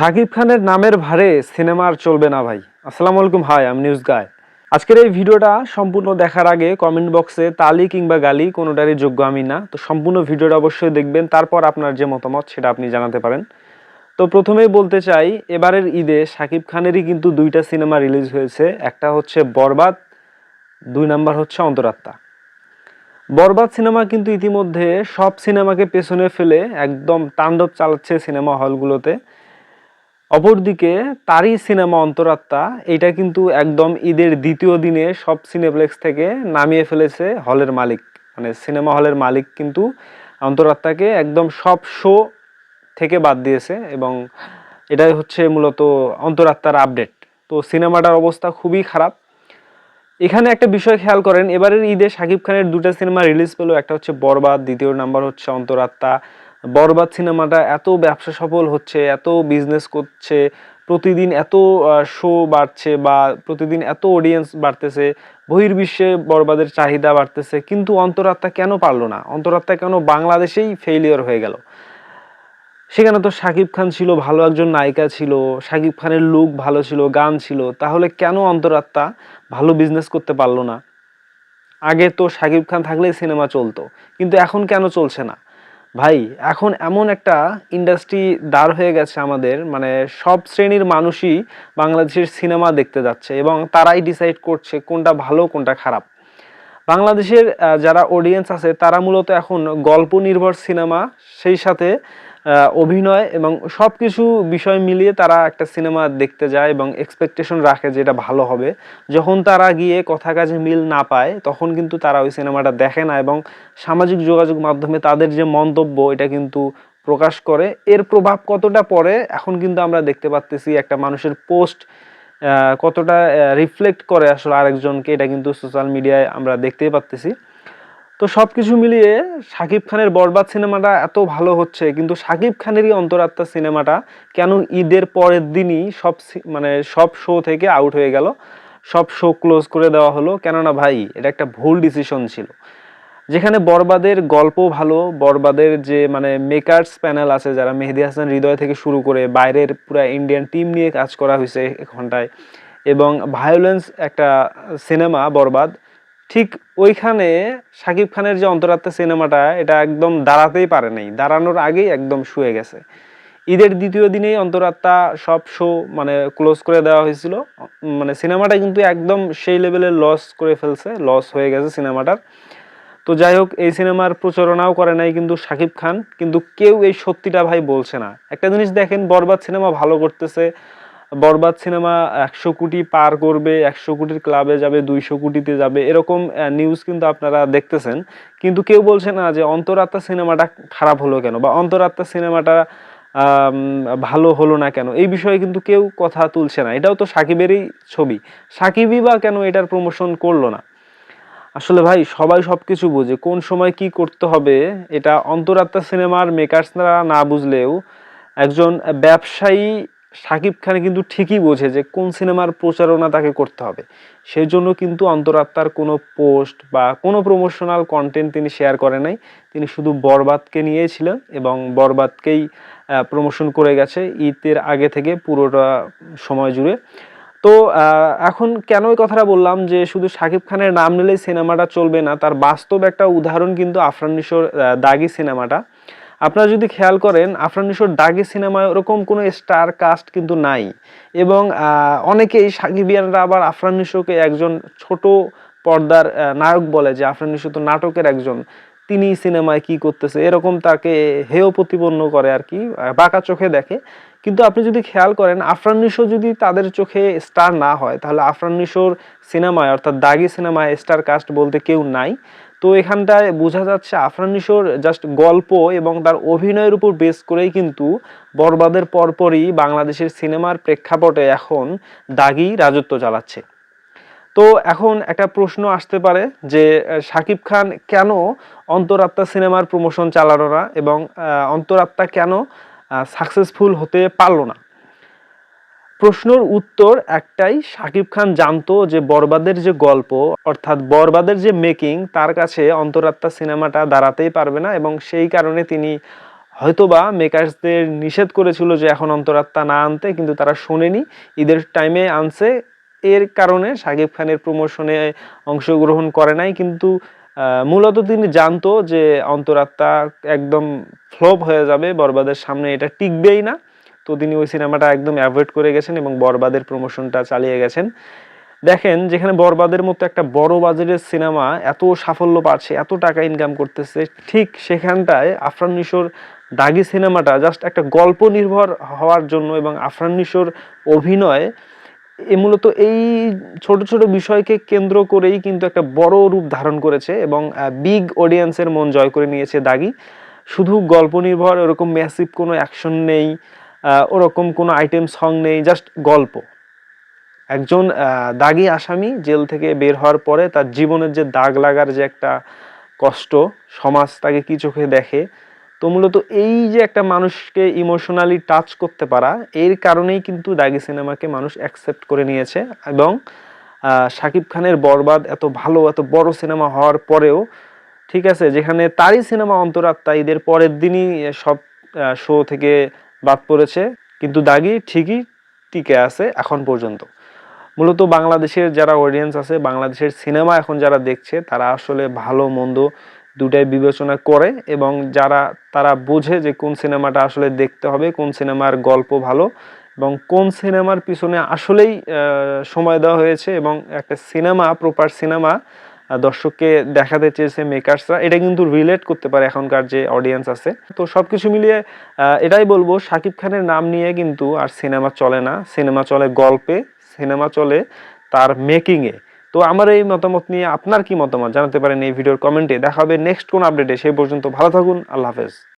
শাকিব খানের নামের ভারে সিনেমা আর চলবে না ভাই। আসসালামু আলাইকুম, হাই আমি নিউজ গায় আজকের এই ভিডিওটা সম্পূর্ণ দেখার আগে কমেন্ট বক্সে তালি কিংবা গালি, কোনোটারই যোগ্য আমি না। তো সম্পূর্ণ ভিডিওটা অবশ্যই দেখবেন, তারপর আপনার যে মতামত সেটা আপনি জানাতে পারেন। তো প্রথমেই বলতে চাই, এবারের ঈদে শাকিব খানেরই কিন্তু দুইটা সিনেমা রিলিজ হয়েছে। একটা হচ্ছে বরবাদ, দুই নাম্বার হচ্ছে অন্তরাত্মা। বরবাদ সিনেমা কিন্তু ইতিমধ্যে সব সিনেমাকে পেছনে ফেলে একদম তাণ্ডব চালাচ্ছে সিনেমা হলগুলোতে। অপরদিকে তারই সিনেমা অন্তরাত্মা এটা কিন্তু একদম ঈদের দ্বিতীয় দিনে সব সিনেপ্লেক্স থেকে নামিয়ে ফেলেছে হলের মালিক। মানে সিনেমা হলের মালিক কিন্তু অন্তরাত্মাকে একদম সব শো থেকে বাদ দিয়েছে এবং এটাই হচ্ছে মূলত অন্তরাত্মার আপডেট। তো সিনেমাটার অবস্থা খুবই খারাপ। এখানে একটা বিষয় খেয়াল করেন, এবারের ঈদে শাকিব খানের দুটো সিনেমা রিলিজ পেল, একটা হচ্ছে বরবাদ, দ্বিতীয় নাম্বার হচ্ছে অন্তরাত্মা। বরবাদ সিনেমাটা এত ব্যবসা সফল হচ্ছে, এত বিজনেস করছে, প্রতিদিন এত শো বাড়ছে বা প্রতিদিন এত অডিয়েন্স বাড়তেছে, বহির্বিশ্বে বরবাদের চাহিদা বাড়তেছে, কিন্তু অন্তরাত্মা কেন পারল না? অন্তরাত্মা কেন বাংলাদেশেই ফেইলিওর হয়ে গেল? সেখানে তো শাকিব খান ছিল, ভালো একজন নায়িকা ছিল, শাকিব খানের লুক ভালো ছিল, গান ছিল, তাহলে কেন অন্তরাত্মা ভালো বিজনেস করতে পারল না? আগে তো শাকিব খান থাকলেই সিনেমা চলতো, কিন্তু এখন কেন চলছে না? ভাই, এখন এমন একটা ইন্ডাস্ট্রি দাঁড় হয়ে গেছে আমাদের মানে সব শ্রেণির মানুষই বাংলাদেশের সিনেমা দেখতে যাচ্ছে এবং তারাই ডিসাইড করছে কোনটা ভালো, কোনটা খারাপ। বাংলাদেশের যারা অডিয়েন্স আছে, তারা মূলত এখন গল্প নির্ভর সিনেমা সেই সাথে অভিনয় এবং সব কিছু বিষয় মিলিয়ে তারা একটা সিনেমা দেখতে যায় এবং এক্সপেকটেশন রাখে যে এটা ভালো হবে। যখন তারা গিয়ে কথা কাজে মিল না পায়, তখন কিন্তু তারা ওই সিনেমাটা দেখে না এবং সামাজিক যোগাযোগ মাধ্যমে তাদের যে মন্তব্য, এটা কিন্তু প্রকাশ করে। এর প্রভাব কতটা পড়ে, এখন কিন্তু আমরা দেখতে পাচ্তেছি একটা মানুষের পোস্ট কতটা রিফ্লেক্ট করে আসলে আরেকজনকে, এটা কিন্তু সোশ্যাল মিডিয়ায় আমরা দেখতেই পাচ্তেছি তো সব কিছু মিলিয়ে শাকিব খানের বরবাদ সিনেমাটা এত ভালো হচ্ছে, কিন্তু শাকিব খানেরই অন্তরাত্মা সিনেমাটা কেন ঈদের পরের দিনই সব মানে সব শো থেকে আউট হয়ে গেল, সব শো ক্লোজ করে দেওয়া হলো। কেননা ভাই, এটা একটা ভুল ডিসিশন ছিল। যেখানে বরবাদের গল্প ভালো, বরবাদের যে মানে মেকার্স প্যানেল আছে, যারা মেহেদি হাসান হৃদয় থেকে শুরু করে বাইরের পুরো ইন্ডিয়ান টিম নিয়ে কাজ করা হয়েছে ঘন্টায়, এবং ভায়োলেন্স একটা সিনেমা বরবাদ ঠিক ওইখানে শাকিব খানের যে অন্তরাত্মা সিনেমাটা, এটা একদম দাঁড়াতেই পারে নাই। দাঁড়ানোর আগেই একদম শুয়ে গেছে। ঈদের দ্বিতীয় দিনেই অন্তরাত্মা সব শো মানে ক্লোজ করে দেওয়া হয়েছিল। মানে সিনেমাটা কিন্তু একদম সেই লেভেলের লস করে ফেলছে লস হয়ে গেছে সিনেমাটার। তো যাই হোক, এই সিনেমার প্রচারণাও করে নাই কিন্তু শাকিব খান। কিন্তু কেউ এই সত্যিটা ভাই বলছে না। একটা জিনিস দেখেন, বরবাদ সিনেমা ভালো করতেছে। বরবাদ সিনেমা একশো কোটি পার করবে, একশো কোটির ক্লাবে যাবে, দুইশো কোটিতে যাবে, এরকম নিউজ কিন্তু আপনারা দেখতেছেন। কিন্তু কেউ বলছে না যে অন্তরাত্মা সিনেমাটা খারাপ হলো কেন বা অন্তরাত্মা সিনেমাটা ভালো হলো না কেন, এই বিষয়ে কিন্তু কেউ কথা তুলছে না। এটাও তো সাকিবেরই ছবি। সাকিবই বা কেন এটার প্রমোশন করল না? আসলে ভাই, সবাই সব কিছু বোঝে, কোন সময় কি করতে হবে, এটা অন্তরাত্মা সিনেমার মেকার্সরা না বুঝলেও একজন ব্যবসায়ী শাকিব খান কিন্তু ঠিকই বোঝে যে কোন সিনেমার প্রচারণা তাকে করতে হবে। সেই জন্য কিন্তু অন্তরাত্মার কোনো পোস্ট বা কোনো প্রমোশনাল কন্টেন্ট তিনি শেয়ার করে নাই। তিনি শুধু বরবাদকে নিয়েছিলেন এবং বরবাদকেই প্রমোশন করে গেছে ঈদের আগে থেকে পুরোটা সময় জুড়ে। তো এখন কেন এই কথাটা বললাম যে শুধু শাকিব খানের নাম নিলেই সিনেমাটা চলবে না, তার বাস্তব একটা উদাহরণ কিন্তু আফরান নিশোর দাগি সিনেমাটা। আপনারা যদি খেয়াল করেন, আফরান নিশোর দাগি সিনেমায় ওরকম কোনো স্টার কাস্ট কিন্তু নাই। এবং অনেকেই সাকিবিয়ানরা আবার আফরান নিশোকে একজন ছোট পর্দার নায়ক বলে যে আফরান নিশো তো নাটকের একজন। তিনি সিনেমায় কি করতেছে, এরকম তাকে হেয় প্রতিপন্ন করে আর কি বাঁকা চোখে দেখে। কিন্তু আপনি যদি খেয়াল করেন, আফরান নিশো যদি তাদের চোখে স্টার না হয়, তাহলে আফরান নিশোর সিনেমায়, অর্থাৎ দাগি সিনেমায় স্টার কাস্ট বলতে কেউ নাই। তো এখানটায় বোঝা যাচ্ছে আফরান নিশোর জাস্ট গল্প এবং তার অভিনয়ের উপর বেস করেই কিন্তু বরবাদের পরপরই বাংলাদেশের সিনেমার প্রেক্ষাপটে এখন দাগি রাজত্ব চালাচ্ছে। তো এখন একটা প্রশ্ন আসতে পারে যে শাকিব খান কেন অন্তরাত্মা সিনেমার প্রমোশন চালানো না এবং অন্তরাত্মা কেন সাকসেসফুল হতে পারল না? প্রশ্নর উত্তর একটাই শাকিব খান জানতো যে বরবাদের যে গল্প, অর্থাৎ বরবাদের যে মেকিং তার কাছে অন্তরাত্মা সিনেমাটা দাঁড়াতেই পারবে না এবং সেই কারণে তিনি হয়তোবা মেকার্সদের নিষেধ করেছিল যে এখন অন্তরাত্মা না আনতে, কিন্তু তারা শোনেনি। ঈদের টাইমে আনছে। এর কারণে শাকিব খানের প্রমোশনে অংশগ্রহণ করে নাই, কিন্তু মূলত তিনি জানতো যে অন্তরাত্মা একদম ফ্লপ হয়ে যাবে, বরবাদের সামনে এটা টিকবেই না। তো তিনি ওই সিনেমাটা একদম অ্যাভয়েড করে গেছেন এবং বরবাদের প্রমোশনটা চালিয়ে গেছেন। দেখেন, যেখানে বরবাদের মতো একটা বড় বাজেটের সিনেমা এত সাফল্য পাচ্ছে, এত টাকা ইনকাম করতেছে, ঠিক সেখানটায় আফরান নিশোর দাগি সিনেমাটা জাস্ট একটা গল্প নির্ভর হওয়ার জন্য এবং আফরান নিশোর অভিনয়, এ মূলত এই ছোট ছোট বিষয়কে কেন্দ্র করেই কিন্তু একটা বড় রূপ ধারণ করেছে এবং বিগ অডিয়েন্সের মন জয় করে নিয়েছে দাগি। শুধু গল্প নির্ভর, ওরকম ম্যাসিভ কোনো অ্যাকশন নেই ওরকম কোনো আইটেম সং নেই জাস্ট গল্প। একজন দাগি আসামি জেল থেকে বের হওয়ার পরে তার জীবনের যে দাগ লাগার যে একটা কষ্ট, সমাজ তাকে কি চোখে দেখে? তো মূলত এই যে একটা মানুষকে ইমোশনালি টাচ করতে পারা, এর কারণেই কিন্তু দাগি সিনেমাকে মানুষ অ্যাকসেপ্ট করে নিয়েছে এবং শাকিব খানের বরবাদ এত ভালো, এত বড় সিনেমা হওয়ার পরেও, ঠিক আছে, যেখানে তারই সিনেমা অন্তরাত্মা, ঈদের পরের দিনই সব শো থেকে বাদ পড়েছে, কিন্তু দাগি ঠিকই টিকে আছে এখন পর্যন্ত। মূলত বাংলাদেশের যারা অডিয়েন্স আছে, বাংলাদেশের সিনেমা এখন যারা দেখছে, তারা আসলে ভালো, মন্দ দুটাই বিবেচনা করে এবং যারা, তারা বোঝে যে কোন সিনেমাটা আসলে দেখতে হবে, কোন সিনেমার গল্প ভালো এবং কোন সিনেমার পিছনে আসলেই সময় দেওয়া হয়েছে এবং একটা সিনেমা প্রপার সিনেমা দর্শককে দেখাতে চেয়েছে মেকার্সরা এটা কিন্তু রিলেট করতে পারে এখনকার যে অডিয়েন্স আছে। তো সব কিছু মিলিয়ে এটাই বলব, শাকিব খানের নাম নিয়ে কিন্তু আর সিনেমা চলে না। সিনেমা চলে গল্পে সিনেমা চলে তার মেকিংয়ে তো আমার এই মতামত নিয়ে আপনার কি মতামত জানাতে পারেন এই ভিডিওর কমেন্টে দেখা হবে নেক্সট কোন আপডেটে সেই পর্যন্ত ভালো থাকুন, আল্লাহ হাফেজ।